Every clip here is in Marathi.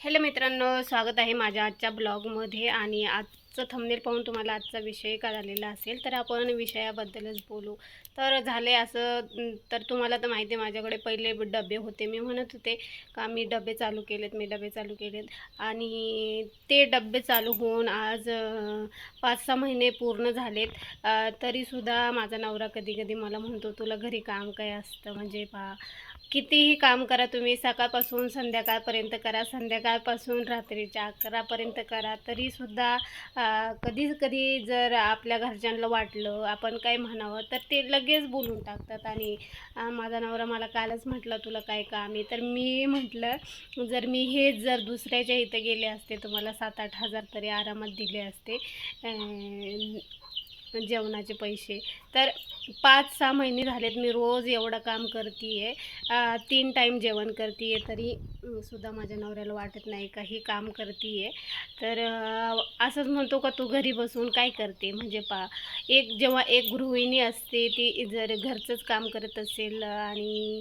हॅलो मित्रांनो स्वागत आहे माझ्या आजच्या ब्लॉगमध्ये आणि आजचं थंबनेल पाहून तुम्हाला आजचा विषय कळालेला असेल तर आपण विषयाबद्दलच बोलू. तर झाले असं तर तुम्हाला तर माहिती आहे माझ्याकडे पहिले डबे होते. मी म्हणत होते का मी डबे चालू केलेत मी डबे चालू केलेत. आणि ते डबे चालू होऊन आज पाच सहा महिने पूर्ण झालेत. तरीसुद्धा माझा नवरा कधी कधी मला म्हणतो तुला घरी काम काय असतं? म्हणजे पहा कितीही काम करा तुम्ही सकाळपासून संध्याकाळपर्यंत करा संध्याकाळपासून रात्रीच्या अकरापर्यंत करा. तरीसुद्धा कधी कधी जर आपल्या घरच्यांना वाटलं आपण काय म्हणावं तर ते लगेच बोलून टाकतात. आणि माझा नवरा मला कालच म्हटलं तुला काय काम आहे? तर मी म्हटलं जर मी हेच जर दुसऱ्याच्या इथं गेले असते तर मला सात आठ हजार तरी आरामात दिले असते. जेवणाचे पैसे. तर पाच सहा महिने झालेत मी रोज एवढं काम करते आहे तीन टाईम जेवण करते आहे तरी सुद्धा माझ्या नवऱ्याला वाटत नाही का ही काम करते आहे तर असंच म्हणतो का तू घरी बसून काय करते? म्हणजे पा एक जेव्हा एक गृहिणी असते ती जर घरचंच काम करत असेल आणि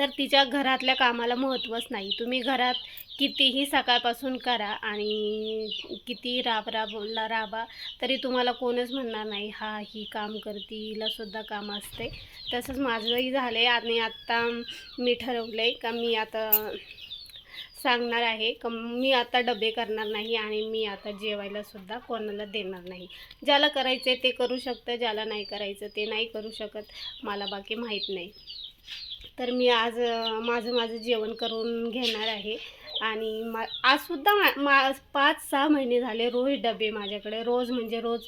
तर तिच्या घरातल्या कामाला महत्त्वच नाही. तुम्ही घरात कितीही सकाळपासून करा आणि किती राब राबला राबा तरी तुम्हाला कोणच म्हणणार नाही हा ही काम करते हिलासुद्धा काम असते. तसंच माझंही झालं आहे आणि आत्ता मी ठरवलं आहे का मी आता सांगणार आहे का मी आता डबे करणार नाही आणि मी आता जेवायलासुद्धा कोणाला देणार नाही. ज्याला करायचं आहे ते करू शकतं ज्याला नाही करायचं ते नाही करू शकत मला बाकी माहीत नाही. तर मी आज माझं माझं जेवण करून घेणार आहे. आणि मा आजसुद्धा मा मा पाच सहा महिने झाले रोज डबे माझ्याकडे. रोज म्हणजे रोज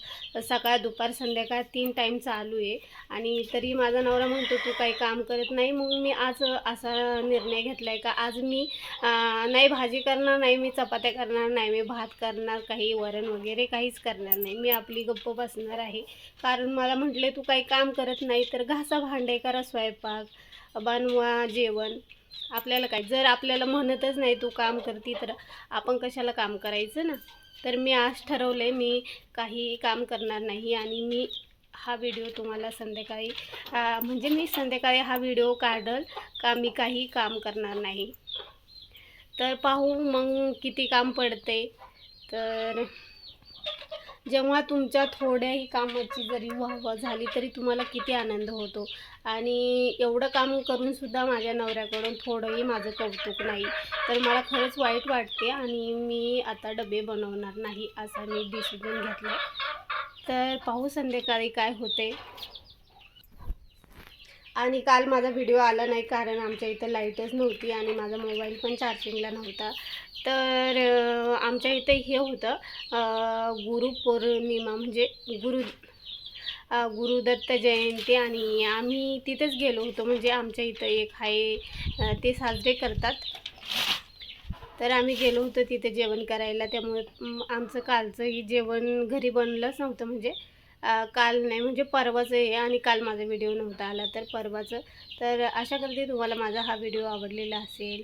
सकाळ दुपार संध्याकाळ तीन टाईम चालू आहे. आणि तरी माझा नवरा म्हणतो तू काही काम करत नाही. मग मी आज असा निर्णय घेतला आहे का आज मी नाही भाजी करणार नाही मी चपात्या करणार नाही मी भात करणार काही वरण वगैरे काहीच करणार नाही. मी आपली गप्प बसणार आहे. कारण मला म्हटले तू काही काम करत नाही तर घासा भांडे करा स्वयंपाक. बनवा जेवण. आपल्याला काय? जर आपल्याला म्हणतच नाही तू काम करती तर आपण कशाला काम करायचं ना? तर मी आज ठरवलं आहे मी काही काम करणार नाही आणि मी हा व्हिडिओ तुम्हाला संध्याकाळी म्हणजे मी संध्याकाळी हा व्हिडिओ काढल का मी काही काम करणार नाही. तर पाहू मग किती काम पडते तर जेव्हा तुमच्या थोड्याही कामाची जरी वाहवा झाली तरी तुम्हाला किती आनंद होतो. आणि एवढं काम करून सुद्धा माझ्या नवऱ्याकडून थोडंही माझं कौतुक नाही. तर मला खरंच वाईट वाटते आणि मी आता डबे बनवणार नाही असा मी डिसिजन घेतला. तर पाहू संध्याकाळी काय होते आणि काल माझा व्हिडिओ आला नाही कारण आमच्या इथं लाईटच नव्हती आणि माझा मोबाईल पण चार्जिंगला नव्हता. तर आमच्या इथं हे होतं गुरुपौर्णिमा म्हणजे गुरु गुरुदत्त जयंती आणि आम्ही तिथेच गेलो होतो. म्हणजे आमच्या इथं एक आहे ते साजरे करतात. तर आम्ही गेलो होतो तिथे जेवण करायला. त्यामुळे आमचं कालचंही जेवण घरी बनलंच नव्हतं. म्हणजे काल नाही म्हणजे परवाचं आहे आणि काल माझा व्हिडिओ नव्हता आला तर परवाचं. तर आशा करते तुम्हाला माझा हा व्हिडिओ आवडलेला असेल.